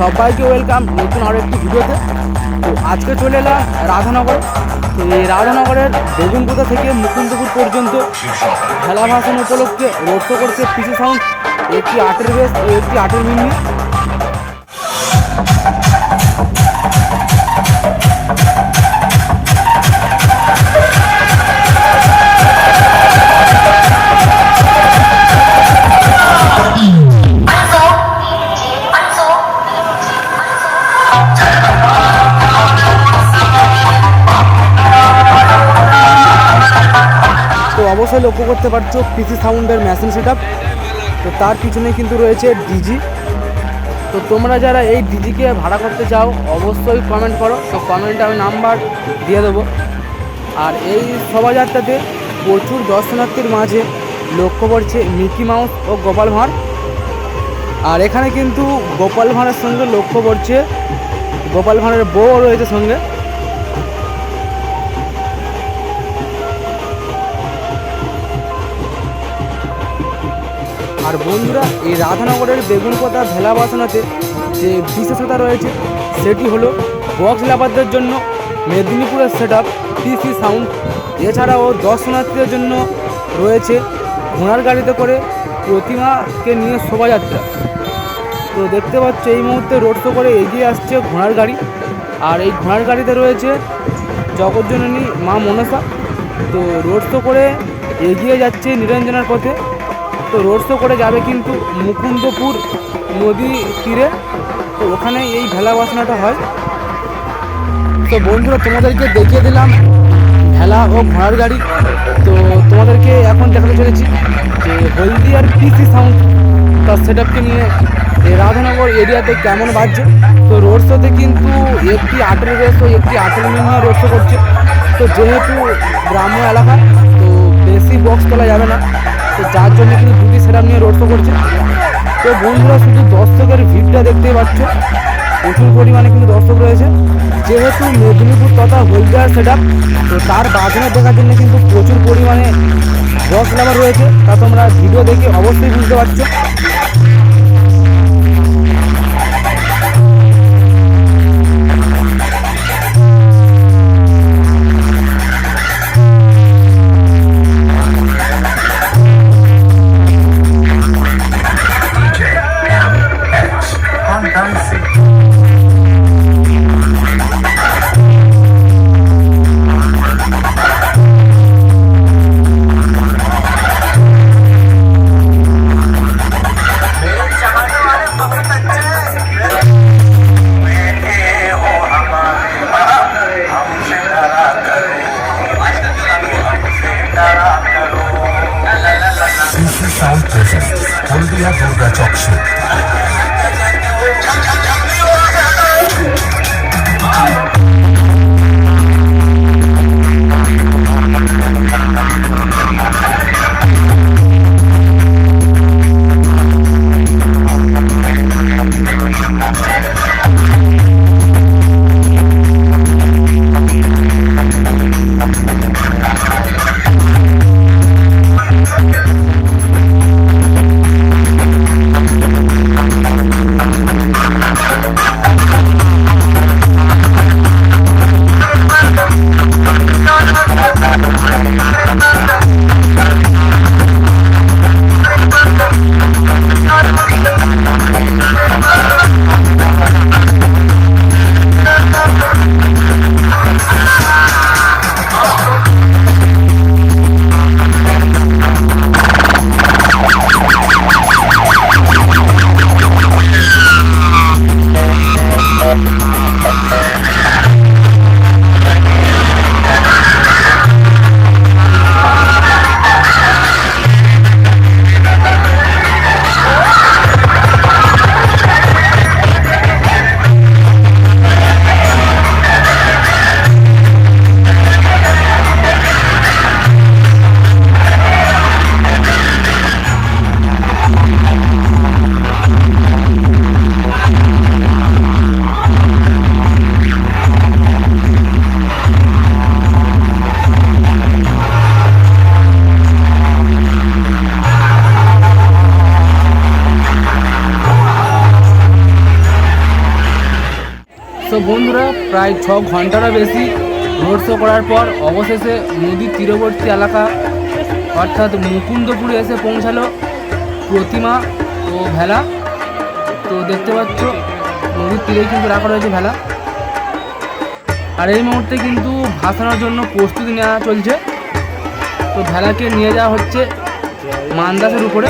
সবাইকে ওয়েলকাম নতুন আরও একটি ভিডিওতে। তো আজকে চলে এলাম রাধানগর। তো এই রাধানগরের বেগুনপুতা থেকে মুকুন্দপুর পর্যন্ত খেলা ভাষণ উপলক্ষে শো করছে পিসি সাউন্ড। একটি আটের বেশ একটি আটের মিনি। অবশ্যই লক্ষ্য করতে পারছ পিসি সাউন্ডের মেশিন সেট তো তার পিছনে কিন্তু রয়েছে ডিজি তো তোমরা যারা এই ডিজিকে ভাড়া করতে চাও, অবশ্যই কমেন্ট করো। তো কমেন্টে আমি নাম্বার দিয়ে দেবো। আর এই শোভাযাত্রাতে প্রচুর দর্শনার্থীর মাঝে লক্ষ্য পড়ছে মিকি মাউস ও গোপাল ভাঁড়। আর এখানে কিন্তু গোপাল ভাঁড়ের সঙ্গে লক্ষ্য পড়ছে গোপাল ভাঁড়ের বউ রয়েছে সঙ্গে। আর বন্ধুরা, এই রাধানগরের বেগুনকোতা ভেলা বাসনাতে যে বিশেষতা রয়েছে, সেটি হলো বক্স লাভারদের জন্য মেদিনীপুরের সেট আপ পিসি সাউন্ড এছাড়াও দর্শনার্থীদের জন্য রয়েছে ঘোড়ার গাড়িতে করে প্রতিমাকে নিয়ে শোভাযাত্রা। তো দেখতে পাচ্ছ, এই মুহূর্তে রোড শো করে এগিয়ে আসছে ঘোড়ার গাড়ি। আর এই ঘোড়ার গাড়িতে রয়েছে জগজ্জননী মা মনসা। তো রোড শো করে এগিয়ে যাচ্ছে নিরঞ্জনার পথে। তো রোড শো করে যাবে কিন্তু মুকুন্দপুর নদী তীরে। তো ওখানে এই ভেলা বাসনাটা হয়। তো বন্ধুরা, তোমাদেরকে দেখিয়ে দিলাম ভেলা ও ঘোড়ার গাড়ি। তো তোমাদেরকে এখন দেখাতে চলেছি যে হলদিয়ার পিসি সাউন্ড তার সেট আপকে নিয়ে রাধানগর এরিয়াতে কেমন বাজছে। তো রোড শোতে কিন্তু একটি আটের রেস ও একটি আটের নিয়ে রোড শো করছে। তো যেহেতু গ্রাম্য এলাকা, তো বেশি বক্স তোলা যাবে না। তো যার জন্য কিন্তু দুটি সেরাম নিয়ে রোড শো করছে। তো বন্ধুরা শুধু দর্শকের ভিড়টা দেখতেই পাচ্ছ। প্রচুর পরিমাণে কিন্তু দর্শক রয়েছে। যেহেতু মেদিনীপুর তথা হলদিয়ার সেট তো তার বাজনা দেখার জন্য কিন্তু প্রচুর পরিমাণে রস লাভার রয়েছে। তা তোমরা ভিডিও দেখে অবশ্যই বুঝতে পারছ। Thank you. বন্ধুরা, প্রায় ছ ঘন্টারও বেশি রোড শো করার পর অবশেষে নদীর তীরবর্তী এলাকা, অর্থাৎ মুকুন্দপুরে এসে পৌঁছালো প্রতিমা ও ভেলা। তো দেখতে পাচ্ছ, নদীর তীরে কিন্তু রাখা রয়েছে ভেলা। আর এই মুহূর্তে কিন্তু ভাসানোর জন্য প্রস্তুতি নেওয়া চলছে। তো ভেলাকে নিয়ে যাওয়া হচ্ছে মান্দাসের উপরে।